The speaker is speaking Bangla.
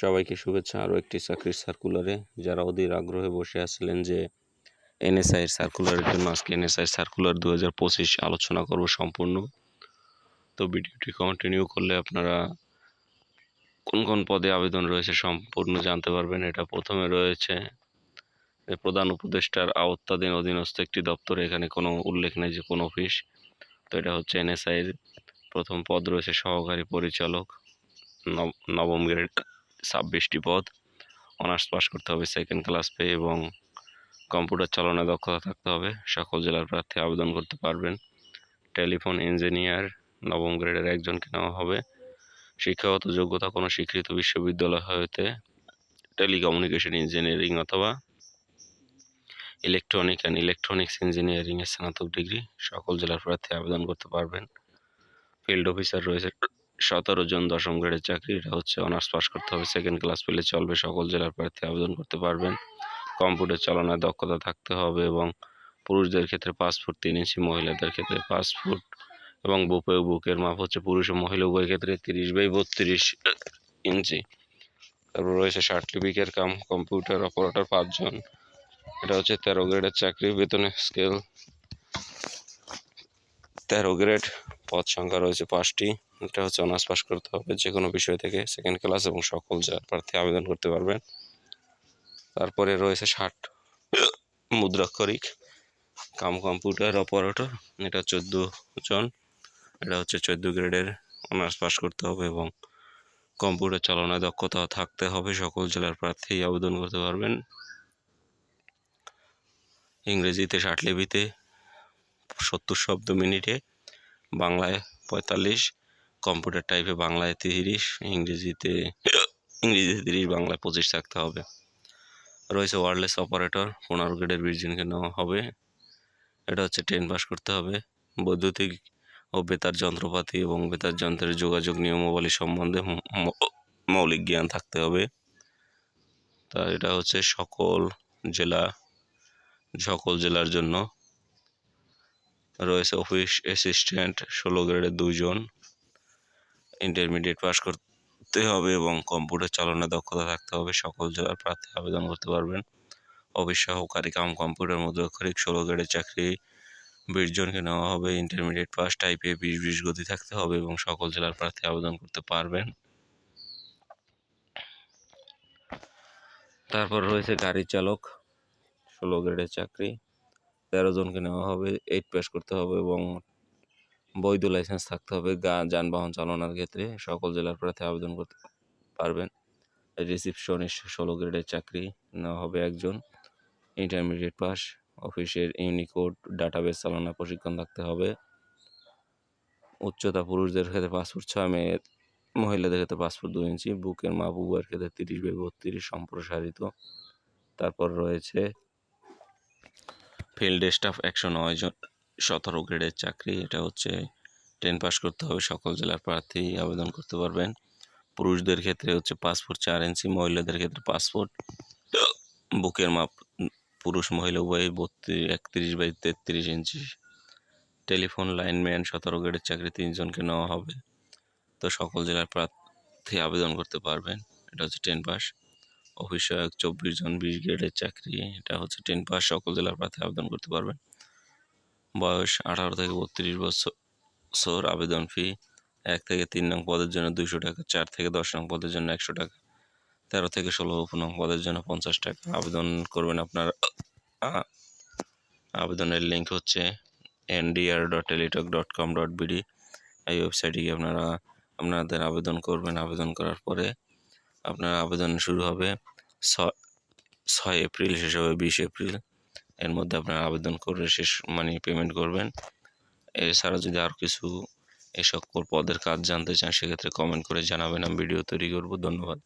সবাইকে শুভেচ্ছা। আরও একটি চাকরির সার্কুলারে যারা অধীর আগ্রহে বসে আছিলেন যে এনএসআই সার্কুলারের জন্য আজকে এনএসআই সার্কুলার দু হাজার পঁচিশ আলোচনা করব সম্পূর্ণ। তো ভিডিওটি কন্টিনিউ করলে আপনারা কোন কোন পদে আবেদন রয়েছে সম্পূর্ণ জানতে পারবেন। এটা প্রথমে রয়েছে প্রধান উপদেষ্টার আওতাধীন অধীনস্থ একটি দপ্তর এখানে কোনো উল্লেখ নেই যে কোন অফিস। তো এটা হচ্ছে এনএসআই এর প্রথম পদ রয়েছে সহকারী পরিচালক, নব- নবম গ্রেড ছাব্বিশটি পদ। অনার্স পাস করতে হবে সেকেন্ড ক্লাস পেয়ে এবং কম্পিউটার চালনায় দক্ষতা থাকতে হবে। সকল জেলার প্রার্থী আবেদন করতে পারবেন। টেলিফোন ইঞ্জিনিয়ার নবম গ্রেডের একজনকে নেওয়া হবে। শিক্ষাগত যোগ্যতা কোনো স্বীকৃত বিশ্ববিদ্যালয় হতে টেলিকমিউনিকেশন ইঞ্জিনিয়ারিং অথবা ইলেকট্রনিক অ্যান্ড ইলেকট্রনিক্স ইঞ্জিনিয়ারিং এর স্নাতক ডিগ্রি সকল জেলার প্রার্থী আবেদন করতে পারবেন। ফিল্ড অফিসার রয়েছে সতেরো জন দশম গ্রেডের চাকরি এটা হচ্ছে অনার্স পাস করতে হবে সেকেন্ড ক্লাস পেলে চলবে, সকল জেলার প্রার্থী আবেদন করতে পারবেন। কম্পিউটার চালনায় দক্ষতা থাকতে হবে এবং পুরুষদের ক্ষেত্রে পাঁচ ফুট তিন ইঞ্চি মহিলাদের ক্ষেত্রে পাঁচ ফুট এবং বুকে বুকের মাপ হচ্ছে পুরুষ ও মহিলা, উভয় ক্ষেত্রে তিরিশ বাই বত্রিশ ইঞ্চি। তারপর রয়েছে সার্টিফিকেট কাম কম্পিউটার অপারেটর পাঁচজন। এটা হচ্ছে তেরো গ্রেডের চাকরি বেতনের স্কেল তেরো গ্রেড, পদ সংখ্যা রয়েছে পাঁচটি। এটা হচ্ছে অনার্স পাস করতে হবে যে কোনো বিষয় থেকে সেকেন্ড ক্লাস এবং সকল জেলার প্রার্থী আবেদন করতে পারবেন। তারপরে রয়েছে ষাট মুদ্রাক্ষরিক, কাম কম্পিউটার অপারেটর এটা চোদ্দ জন, এটা হচ্ছে চোদ্দ গ্রেডের অনার্স পাস করতে হবে এবং কম্পিউটার চালনায় দক্ষতা থাকতে হবে, সকল জেলার প্রার্থী আবেদন করতে পারবেন। ইংরেজিতে ষাট লিপিতে সত্তর শব্দ মিনিটে, বাংলায় পঁয়তাল্লিশ কম্পিউটার টাইপে বাংলায় তিরিশ, ইংরেজিতে ইংরেজিতে তিরিশ, বাংলায় পঁচিশ থাকতে হবে। রয়েছে ওয়ারলেস অপারেটর পনেরো গ্রেডের বিশ জনকে নেওয়া হবে? এটা হচ্ছে টেন পাস করতে হবে। বৈদ্যুতিক ও বেতার যন্ত্রপাতি এবং বেতার যন্ত্রের যোগাযোগ নিয়মাবলী সম্বন্ধে মৌলিক জ্ঞান থাকতে হবে। তা এটা হচ্ছে সকল জেলা, সকল জেলার জন্য। রয়েছে অফিস অ্যাসিস্ট্যান্ট ষোলো গ্রেডের দুইজন। ইন্টারমিডিয়েট পাস করতে হবে এবং কম্পিউটার চালনায় দক্ষতা থাকতে হবে। সকল জেলার প্রার্থী আবেদন করতে পারবেন। অফিস সহকারী কাম কম্পিউটার মুদ্রাক্ষরিক ষোলো গ্রেডের চাকরি, বিশ জনকে নেওয়া হবে। ইন্টারমিডিয়েট পাস টাইপে বিশ বিশ গতি থাকতে হবে এবং সকল জেলার প্রার্থী আবেদন করতে পারবেন। তারপর রয়েছে গাড়ি চালক, ষোলো গ্রেডের চাকরি, তেরো জনকে নেওয়া হবে এইট পাস করতে হবে এবং বৈধ লাইসেন্স থাকতে হবে যানবাহন চালানোর ক্ষেত্রে সকল জেলার প্রার্থী আবেদন করতে পারবেন। রিসিপশনিস্ট ষোলো গ্রেডের চাকরি নেওয়া হবে একজন। ইন্টারমিডিয়েট পাস, অফিসের ইউনিকোড, ডাটাবেস চালানোর প্রশিক্ষণ থাকতে হবে। উচ্চতা পুরুষদের ক্ষেত্রে ফুট ছয় মেয়ের, মহিলাদের ক্ষেত্রে ফুট দুই ইঞ্চি, বুকের মাপ উভয়ের ক্ষেত্রে তিরিশ বাই বত্রিশ সম্প্রসারিত। তারপর রয়েছে ফিল্ড স্টাফ একশো নয় জন সতেরো গ্রেডের চাকরি, এটা হচ্ছে টেন পাস করতে হবে, সকল জেলার প্রার্থী আবেদন করতে পারবেন। পুরুষদের ক্ষেত্রে হচ্ছে পাসপোর্ট চার ইঞ্চি মহিলাদের ক্ষেত্রে পাসপোর্ট বুকের মাপ পুরুষ, মহিলা উভয় বত্রিশ, একত্রিশ বাই তেত্রিশ ইঞ্চি টেলিফোন লাইনম্যান সতেরো গ্রেডের চাকরি তিনজনকে নেওয়া হবে। তো সকল জেলার প্রার্থী আবেদন করতে পারবেন, এটা হচ্ছে টেন পাস অফিস সহায়ক চব্বিশ জন, বিশ গ্রেডের চাকরি, এটা হচ্ছে টেন পাস সকল জেলার প্রার্থী আবেদন করতে পারবেন। বয়স আঠারো থেকে বত্রিশ বছর আবেদন ফি এক থেকে তিন নং পদের জন্য দুইশো টাকা, চার থেকে দশ নং পদের জন্য একশো টাকা, তেরো থেকে ষোলো নং পদের জন্য পঞ্চাশ টাকা। আবেদন করবেন আপনার আবেদনের লিঙ্ক হচ্ছে NDR dot Teletalk dot com dot BD এই ওয়েবসাইটে গিয়ে আপনারা আপনাদের আবেদন করবেন। আবেদন করার পরে আপনার আবেদন শুরু হবে ছয় এপ্রিল, শেষ হবে বিশ এপ্রিল। এর মধ্যে আপনারা আবেদন করে শেষ মানে পেমেন্ট করবেন। এছাড়া যদি আর কিছু এসব সকল পদের কাজ জানতে চান, সেক্ষেত্রে কমেন্ট করে জানাবেন, আমি ভিডিও তৈরি করব। ধন্যবাদ।